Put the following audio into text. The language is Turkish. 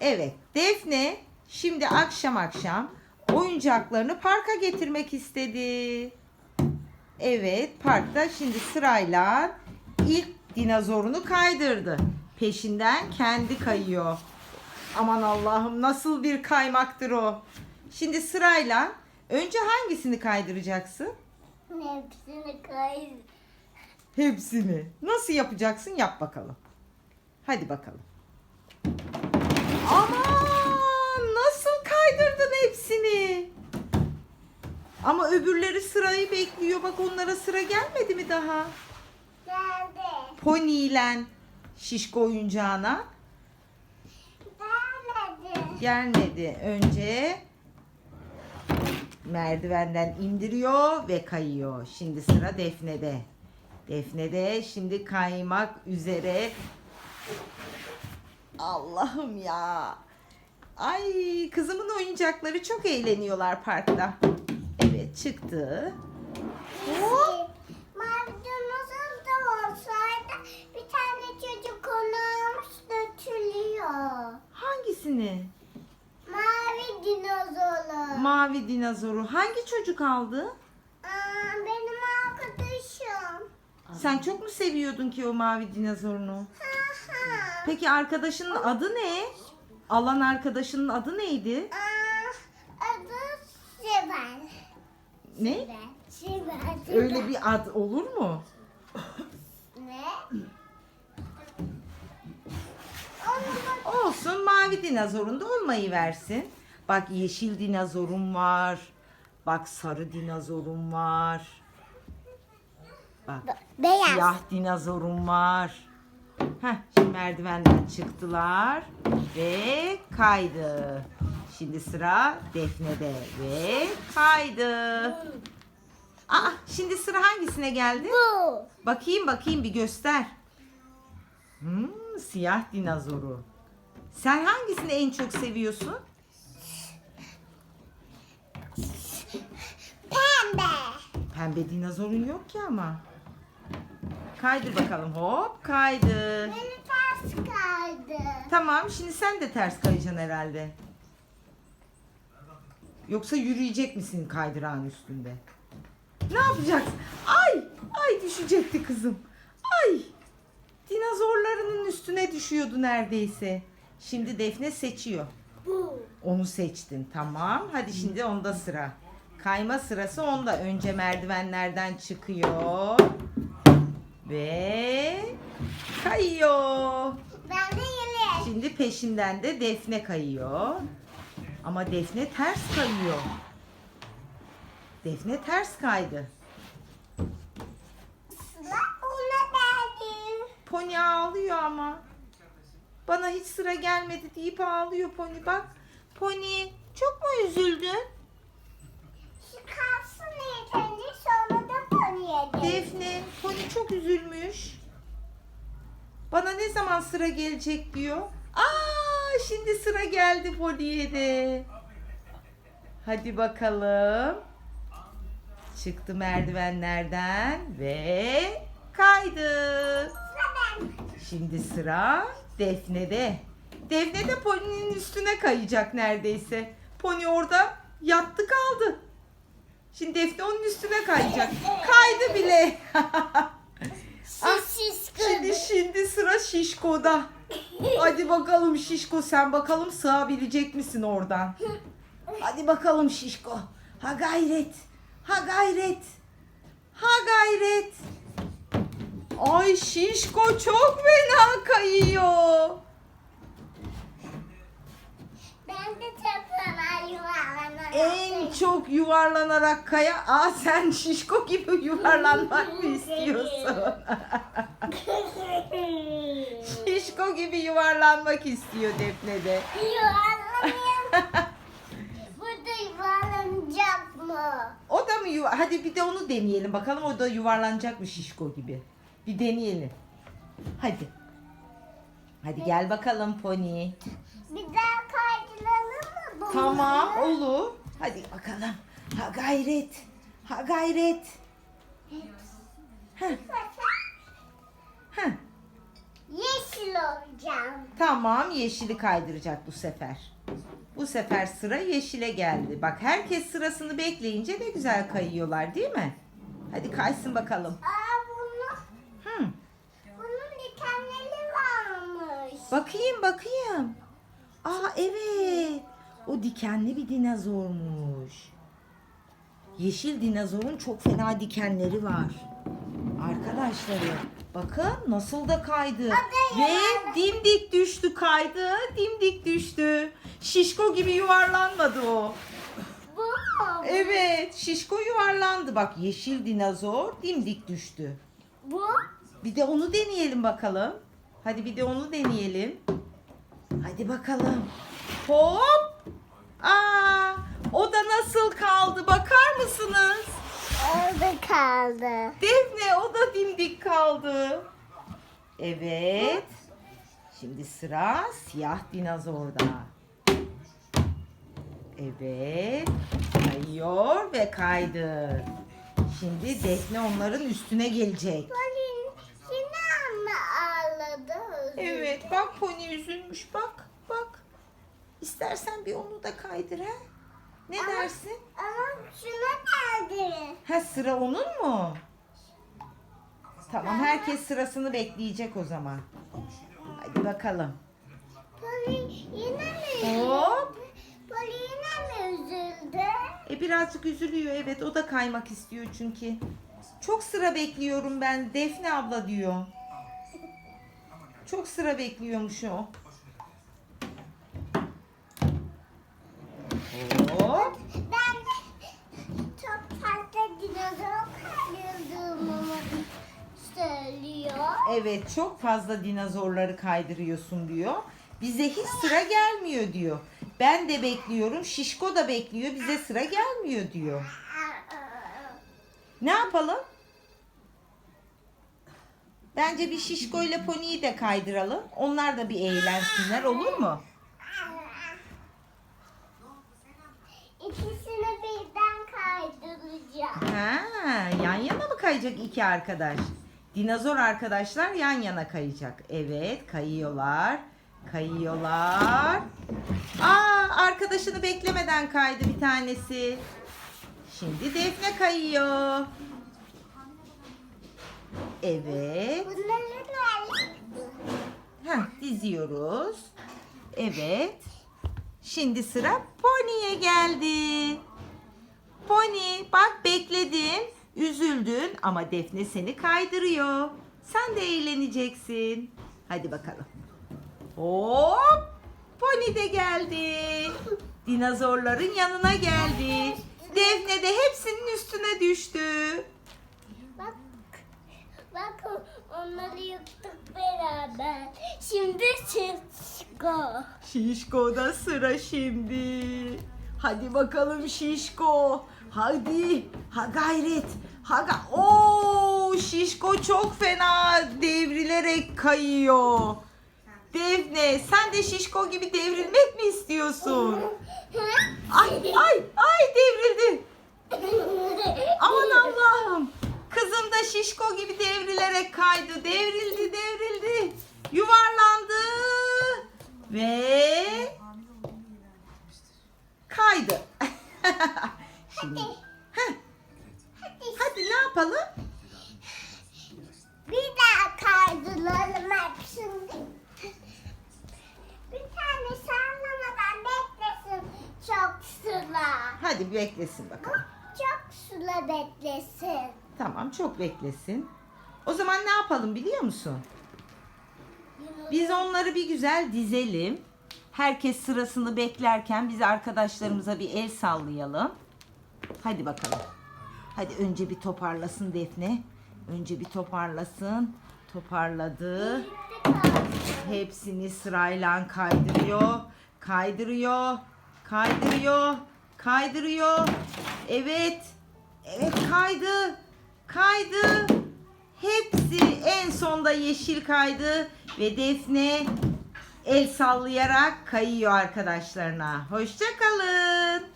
Evet, Defne şimdi akşam akşam oyuncaklarını parka getirmek istedi. Evet, parkta şimdi sırayla ilk dinozorunu kaydırdı. Peşinden kendi kayıyor. Aman Allah'ım nasıl bir kaymaktır o. Şimdi sırayla önce hangisini kaydıracaksın? Hepsini kayır. Hepsini. Nasıl yapacaksın? Yap bakalım. Hadi bakalım. Aman nasıl kaydırdın hepsini? Ama öbürleri sırayı bekliyor. Bak onlara sıra gelmedi mi daha? Geldi. Pony ile şişko oyuncağına Gelmedi. gelmedi. Önce merdivenden indiriyor ve kayıyor. Şimdi sıra Defne'de. Defne'de şimdi kaymak üzere. Allah'ım ya. Ay kızımın oyuncakları çok eğleniyorlar parkta. Evet çıktı. Hop. Maydanoz da olsaydı bir tane çocuk onu almış götürüyor. Hangisini? Mavi dinozoru. Mavi dinozoru. Hangi çocuk aldı? Aa, benim arkadaşım. Sen çok mu seviyordun ki o mavi dinozorunu? Ha. Peki arkadaşının adı ne? Alan arkadaşının adı neydi? Aa, adı Sibel. Ne? Sibel. Sibel. Öyle bir ad olur mu? Ne? Olsun mavi dinozorun da olmayı versin. Bak yeşil dinozorum var. Bak sarı dinozorum var. Bak Beyaz. siyah dinozorum var. Heh, şimdi merdivenden çıktılar ve kaydı. Şimdi sıra Defne'de ve kaydı. Aa, şimdi sıra hangisine geldi? Bu. Bakayım bakayım bir göster. Hmm, siyah dinozoru. Sen hangisini en çok seviyorsun? Pembe. Pembe dinozorun yok ki ama. Kaydır bakalım. Hop kaydı. Beni ters kaydı. Tamam şimdi sen de ters kayacaksın herhalde. Yoksa yürüyecek misin kaydırağın üstünde? Ne yapacaksın? Ay! Ay düşecekti kızım. Ay! Dinozorlarının üstüne düşüyordu neredeyse. Şimdi Defne seçiyor. Bu. Onu seçtin. Tamam. Hadi şimdi onda sıra. Kayma sırası onda. Önce merdivenlerden çıkıyor. Ve kayıyor. Ben de yeni. Şimdi peşinden de Defne kayıyor. Ama Defne ters kayıyor. Defne ters kaydı. Sıra ona geldi. Pony ağlıyor ama. Bana hiç sıra gelmedi deyip ağlıyor Pony bak. Pony çok mu üzüldün? Şu kalsın ilk önce sonra da pony'e Pony çok üzülmüş. Bana ne zaman sıra gelecek diyor. Aa, şimdi sıra geldi Pony'ye de. Hadi bakalım. Çıktı merdivenlerden ve kaydı. Şimdi sıra Defne'de. Defne de Pony'nin üstüne kayacak neredeyse. Pony orada yattı kaldı. Şimdi Defne onun üstüne kayacak. Kaydı bile. Ah, şimdi şimdi sıra Şişko'da. Hadi bakalım Şişko sen bakalım sığabilecek misin oradan? Hadi bakalım Şişko. Ha gayret. Ha gayret. Ha gayret. Ay Şişko çok fena kayıyor. Ben de tepeme yuvarlanarak. En çok yuvarlanarak kaya. Aa sen Şişko gibi yuvarlanmak mı istiyorsun? Şişko gibi yuvarlanmak istiyor Defne de. Yuvarlanayım. Burada yuvarlanacak mı? O da mı yuva? Hadi bir de onu deneyelim. Bakalım o da yuvarlanacak mı şişko gibi. Bir deneyelim. Hadi. Hadi gel bakalım Pony. Bir daha kaydıralım mı bunu? Tamam olur. Hadi bakalım. Ha gayret. Ha gayret. Heh, heh. Yeşil olacağım. Tamam yeşili kaydıracak bu sefer. Bu sefer sıra yeşile geldi. Bak herkes sırasını bekleyince ne güzel kayıyorlar değil mi? Hadi kaysın bakalım. Aa bunu, Hı. bunun dikenleri varmış. Bakayım bakayım. Aa evet. O dikenli bir dinozormuş. Yeşil dinozorun çok fena dikenleri var. Arkadaşları bakın nasıl da kaydı. Ve dimdik düştü kaydı. Dimdik düştü. Şişko gibi yuvarlanmadı o. Evet şişko yuvarlandı. Bak yeşil dinozor dimdik düştü. Bu? Bir de onu deneyelim bakalım. Hadi bir de onu deneyelim. Hadi bakalım. Hop. Aa, o da nasıl kaldı bakar mısınız? Orada kaldı. Defne o da dimdik kaldı. Evet. Şimdi sıra siyah dinozorda. Evet. Kayıyor ve kaydı. Şimdi Defne onların üstüne gelecek. Polin yine mi ağladı? Evet bak pony üzülmüş bak. İstersen bir onu da kaydır ha. Ne Ama- dersin? Ama şuna geldi. Ha sıra onun mu? Tamam herkes sırasını bekleyecek o zaman. Hadi bakalım. Polin yine mi? Hop. Polin yine mi üzüldü? E birazcık üzülüyor evet o da kaymak istiyor çünkü. Çok sıra bekliyorum ben Defne abla diyor. Çok sıra bekliyormuş o. Hop. Ben de çok fazla dinozor kaydırdığımı söylüyor. Evet çok fazla dinozorları kaydırıyorsun diyor. Bize hiç sıra gelmiyor diyor. Ben de bekliyorum. Şişko da bekliyor. Bize sıra gelmiyor diyor. Ne yapalım? Bence bir Şişko ile Pony'yi de kaydıralım. Onlar da bir eğlensinler olur mu? İkisini birden kaydıracağım. Ha, yan yana mı kayacak iki arkadaş? Dinozor arkadaşlar yan yana kayacak. Evet, kayıyorlar. Kayıyorlar. Aa, arkadaşını beklemeden kaydı bir tanesi. Şimdi Defne kayıyor. Evet. Heh, diziyoruz. Evet. Şimdi sıra Pony'ye geldi. Pony bak bekledin, üzüldün ama Defne seni kaydırıyor. Sen de eğleneceksin. Hadi bakalım. Hop! Pony de geldi. Dinozorların yanına geldi. Defne de hepsinin üstüne düştü. Bak, bak onları yıktık beraber. Şimdi Şişko. Şişko'da sıra şimdi. Hadi bakalım Şişko. Hadi. Ha gayret. Ha ga Oo, Şişko çok fena devrilerek kayıyor. Defne sen de Şişko gibi devrilmek mi istiyorsun? Ay ay ay devrildi. Aman Allah'ım. Kızım da şişko gibi devrilerek kaydı. Devrildi, devrildi. Yuvarlandı. Ve kaydı. Şimdi. Heh, hadi ne yapalım? Bir daha kaydıralım hepsini. Bir tane sallamadan beklesin çok sıra. Hadi bir beklesin bakalım. Çok sıra beklesin. Tamam çok beklesin. O zaman ne yapalım biliyor musun? Biz onları bir güzel dizelim. Herkes sırasını beklerken biz arkadaşlarımıza bir el sallayalım. Hadi bakalım. Hadi önce bir toparlasın Defne. Önce bir toparlasın. Toparladı. Hepsini sırayla kaydırıyor. Kaydırıyor. Kaydırıyor. Kaydırıyor. Evet. Evet kaydı. Kaydı. Hepsi en sonda yeşil kaydı ve Defne el sallayarak kayıyor arkadaşlarına. Hoşça kalın.